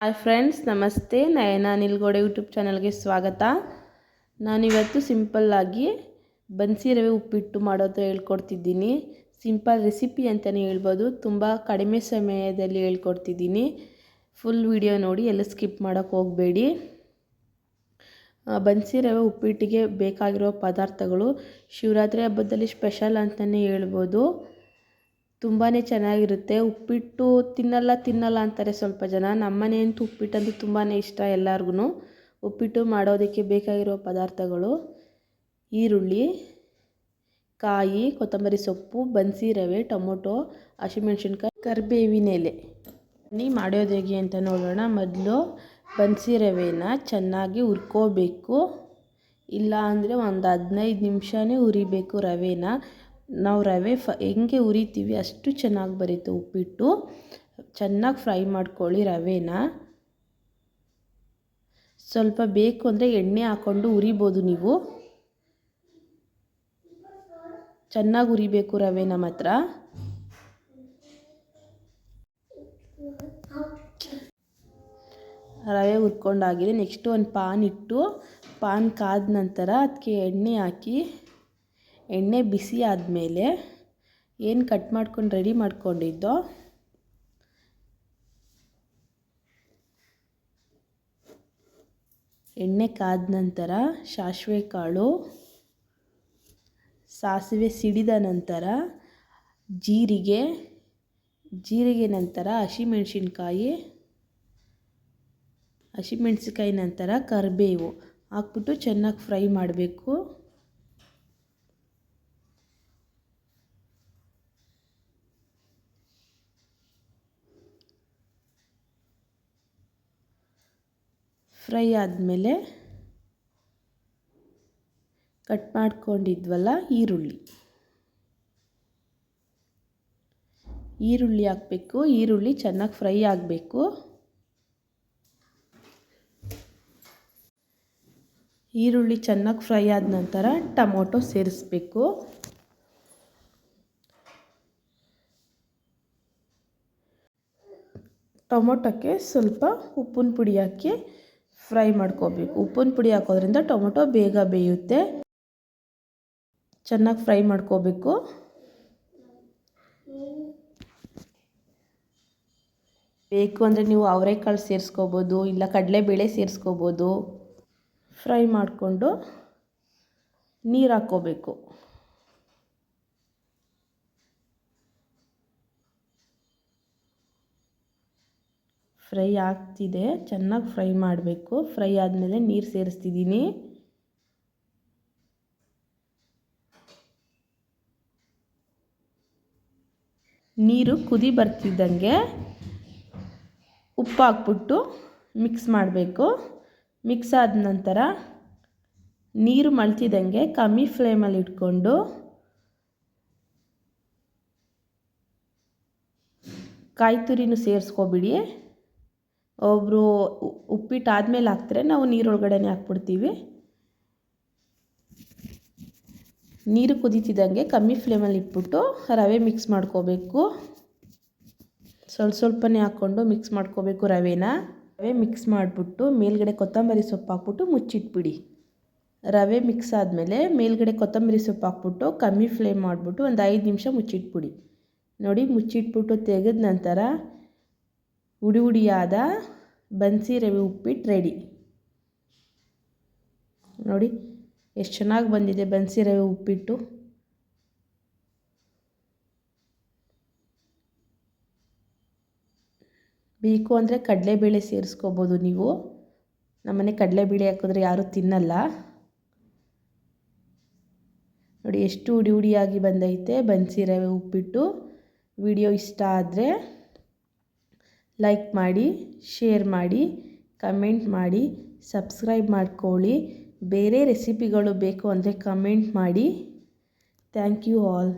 Hi friends, ನಮಸ್ತೆ. ನಯನ ನಿಲ್ಗೋಡೆ YouTube ಚಾನಲ್ಗೆ ಸ್ವಾಗತ. ನಾನಿವತ್ತು ಸಿಂಪಲ್ಲಾಗಿ ಬನ್ಸಿ ರವೆ ಉಪ್ಪಿಟ್ಟು ಮಾಡೋದು ಹೇಳ್ಕೊಡ್ತಿದ್ದೀನಿ. ಸಿಂಪಲ್ ರೆಸಿಪಿ ಅಂತಲೇ ಹೇಳ್ಬೋದು. ತುಂಬ ಕಡಿಮೆ ಸಮಯದಲ್ಲಿ ಹೇಳ್ಕೊಡ್ತಿದ್ದೀನಿ. ಫುಲ್ ವಿಡಿಯೋ ನೋಡಿ, ಎಲ್ಲ ಸ್ಕಿಪ್ ಮಾಡೋಕ್ಕೆ ಹೋಗಬೇಡಿ. ಬನ್ಸಿ ರವೆ ಉಪ್ಪಿಟ್ಟಿಗೆ ಬೇಕಾಗಿರೋ ಪದಾರ್ಥಗಳು ಶಿವರಾತ್ರಿ ಹಬ್ಬದಲ್ಲಿ ಸ್ಪೆಷಲ್ ಅಂತಲೇ ಹೇಳ್ಬೋದು. ತುಂಬಾ ಚೆನ್ನಾಗಿರುತ್ತೆ. ಉಪ್ಪಿಟ್ಟು ತಿನ್ನಲ್ಲ ತಿನ್ನಲ್ಲ ಅಂತಾರೆ ಸ್ವಲ್ಪ ಜನ. ನಮ್ಮನೆ ಅಂತೂ ಉಪ್ಪಿಟ್ಟಂತೂ ತುಂಬಾ ಇಷ್ಟ ಎಲ್ಲರಿಗೂ ಉಪ್ಪಿಟ್ಟು ಮಾಡೋದಕ್ಕೆ ಬೇಕಾಗಿರೋ ಪದಾರ್ಥಗಳು ಈರುಳ್ಳಿ, ಕಾಯಿ, ಕೊತ್ತಂಬರಿ ಸೊಪ್ಪು, ಬನ್ಸಿ ರವೆ, ಟೊಮೊಟೊ, ಹಸಿಮೆಣ್ಸಿನ್ಕಾಯಿ, ಕರಿಬೇವಿನ ಎಲೆ. ಬನ್ನಿ, ಮಾಡೋದು ಹೇಗೆ ಅಂತ ನೋಡೋಣ. ಮೊದಲು ಬನ್ಸಿ ರವೆನ ಚೆನ್ನಾಗಿ ಹುರ್ಕೋಬೇಕು. ಇಲ್ಲ ಅಂದರೆ ಒಂದು ಹದಿನೈದು ನಿಮಿಷನೇ ಹುರಿಬೇಕು ರವೆನ. ನಾವು ರವೆ ಫ, ಹೆಂಗೆ ಉರಿತೀವಿ ಅಷ್ಟು ಚೆನ್ನಾಗಿ ಬರುತ್ತೆ ಉಪ್ಪಿಟ್ಟು. ಚೆನ್ನಾಗಿ ಫ್ರೈ ಮಾಡ್ಕೊಳ್ಳಿ ರವೆನ. ಸ್ವಲ್ಪ ಬೇಕು ಅಂದರೆ ಎಣ್ಣೆ ಹಾಕ್ಕೊಂಡು ಉರಿಬೋದು ನೀವು. ಚೆನ್ನಾಗಿ ಉರಿಬೇಕು ರವೆ ನಮ್ಮ ಹತ್ರ ರವೆ ಹುರ್ಕೊಂಡಾಗಿದೆ. ನೆಕ್ಸ್ಟು ಒಂದು ಪಾನ್ ಇಟ್ಟು, ಪಾನ್ ಕಾದ ನಂತರ ಅದಕ್ಕೆ ಎಣ್ಣೆ ಹಾಕಿ. ಎಣ್ಣೆ ಬಿಸಿ ಆದಮೇಲೆ ಏನು ಕಟ್ ಮಾಡ್ಕೊಂಡು ರೆಡಿ ಮಾಡ್ಕೊಂಡಿದ್ದೋ ಎಣ್ಣೆ ಕಾದ ನಂತರ ಸಾಸಿವೆ ಕಾಳು, ಸಾಸಿವೆ ಸಿಡಿದ ನಂತರ ಜೀರಿಗೆ ಜೀರಿಗೆ ನಂತರ ಹಸಿಮೆಣಸಿನ್ಕಾಯಿ, ಹಸಿಮೆಣ್ಸಿನ್ಕಾಯಿ ನಂತರ ಕರಿಬೇವು ಹಾಕ್ಬಿಟ್ಟು ಚೆನ್ನಾಗಿ ಫ್ರೈ ಮಾಡಬೇಕು. ಫ್ರೈ ಆದಮೇಲೆ ಕಟ್ ಮಾಡ್ಕೊಂಡಿದ್ವಲ್ಲ ಈರುಳ್ಳಿ. ಈರುಳ್ಳಿ ಹಾಕಬೇಕು, ಈರುಳ್ಳಿ ಚೆನ್ನಾಗಿ ಫ್ರೈ ಆಗಬೇಕು. ಈರುಳ್ಳಿ ಚೆನ್ನಾಗಿ ಫ್ರೈ ಆದ ನಂತರ ಟೊಮೊಟೊ ಸೇರಿಸ್ಬೇಕು. ಟೊಮೊಟೊಕ್ಕೆ ಸ್ವಲ್ಪ ಉಪ್ಪಿನ ಪುಡಿ ಹಾಕಿ ಫ್ರೈ ಮಾಡ್ಕೋಬೇಕು. ಉಪ್ಪಿನ ಪುಡಿ ಹಾಕೋದ್ರಿಂದ ಟೊಮೊಟೊ ಬೇಗ ಬೇಯುತ್ತೆ. ಚೆನ್ನಾಗಿ ಫ್ರೈ ಮಾಡ್ಕೋಬೇಕು. ಬೇಕು ಅಂದರೆ ನೀವು ಅವರೆಕಾಳು ಸೇರಿಸ್ಕೋಬೋದು, ಇಲ್ಲ ಕಡಲೆಬೇಳೆ ಸೇರಿಸ್ಕೋಬೋದು. ಫ್ರೈ ಮಾಡಿಕೊಂಡು ನೀರು ಹಾಕ್ಕೋಬೇಕು. ಫ್ರೈ ಆಗ್ತಿದೆ. ಚೆನ್ನಾಗಿ ಫ್ರೈ ಮಾಡಬೇಕು. ಫ್ರೈ ಆದಮೇಲೆ ನೀರು ಸೇರಿಸ್ತಿದ್ದೀನಿ. ನೀರು ಕುದಿ ಬರ್ತಿದ್ದಂಗೆ ಉಪ್ಪು ಹಾಕ್ಬಿಟ್ಟು ಮಿಕ್ಸ್ ಮಾಡಬೇಕು. ಮಿಕ್ಸ್ ಆದ ನಂತರ ನೀರು ಮಳ್ತಿದ್ದಂಗೆ ಕಮ್ಮಿ ಫ್ಲೇಮಲ್ಲಿ ಇಟ್ಕೊಂಡು ಕಾಯಿ ತುರಿನೂ ಸೇರಿಸ್ಕೊಬಿಡಿ. ಒಬ್ಬರು ಉಪ್ಪಿಟ್ಟು ಆದಮೇಲೆ ಹಾಕ್ತಾರೆ ನಾವು ನೀರೊಳಗಡೆನೇ ಹಾಕ್ಬಿಡ್ತೀವಿ. ನೀರು ಕುದೀತಿದ್ದಂಗೆ ಕಮ್ಮಿ ಫ್ಲೇಮಲ್ಲಿ ಇಟ್ಬಿಟ್ಟು ರವೆ ಮಿಕ್ಸ್ ಮಾಡ್ಕೋಬೇಕು. ಸ್ವಲ್ಪ ಸ್ವಲ್ಪನೇ ಹಾಕ್ಕೊಂಡು ಮಿಕ್ಸ್ ಮಾಡ್ಕೋಬೇಕು ರವೆನ. ರವೆ ಮಿಕ್ಸ್ ಮಾಡಿಬಿಟ್ಟು ಮೇಲ್ಗಡೆ ಕೊತ್ತಂಬರಿ ಸೊಪ್ಪು ಹಾಕ್ಬಿಟ್ಟು ಮುಚ್ಚಿಟ್ಬಿಡಿ. ರವೆ ಮಿಕ್ಸ್ ಆದಮೇಲೆ ಮೇಲ್ಗಡೆ ಕೊತ್ತಂಬರಿ ಸೊಪ್ಪು ಹಾಕ್ಬಿಟ್ಟು ಕಮ್ಮಿ ಫ್ಲೇಮ್ ಮಾಡಿಬಿಟ್ಟು ಒಂದು ಐದು ನಿಮಿಷ ಮುಚ್ಚಿಟ್ಬಿಡಿ. ನೋಡಿ ಮುಚ್ಚಿಟ್ಬಿಟ್ಟು ತೆಗೆದ ನಂತರ ಹುಡಿ ಉಡಿಯಾದ ಬನ್ಸಿ ರವೆ ಉಪ್ಪಿಟ್ಟು ರೆಡಿ ನೋಡಿ, ಎಷ್ಟು ಚೆನ್ನಾಗಿ ಬಂದಿದೆ ಬನ್ಸಿ ರವೆ ಉಪ್ಪಿಟ್ಟು. ಬೇಕು ಅಂದರೆ ಕಡಲೆಬೇಳೆ ಸೇರಿಸ್ಕೋಬೋದು ನೀವು. ನಮ್ಮನೆ ಕಡಲೆಬೇಳೆ ಹಾಕಿದ್ರೆ ಯಾರೂ ತಿನ್ನಲ್ಲ. ನೋಡಿ, ಎಷ್ಟು ಉಡಿ ಉಡಿಯಾಗಿ ಬಂದೈತೆ ಬನ್ಸಿ ರವೆ ಉಪ್ಪಿಟ್ಟು. ವಿಡಿಯೋ ಇಷ್ಟ ಆದರೆ ಲೈಕ್ ಮಾಡಿ ಶೇರ್ ಮಾಡಿ ಕಮೆಂಟ್ ಮಾಡಿ ಸಬ್ಸ್ಕ್ರೈಬ್ ಮಾಡ್ಕೊಳ್ಳಿ. ಬೇರೆ ರೆಸಿಪಿಗಳು ಬೇಕು ಅಂದರೆ ಕಮೆಂಟ್ ಮಾಡಿ. Thank you all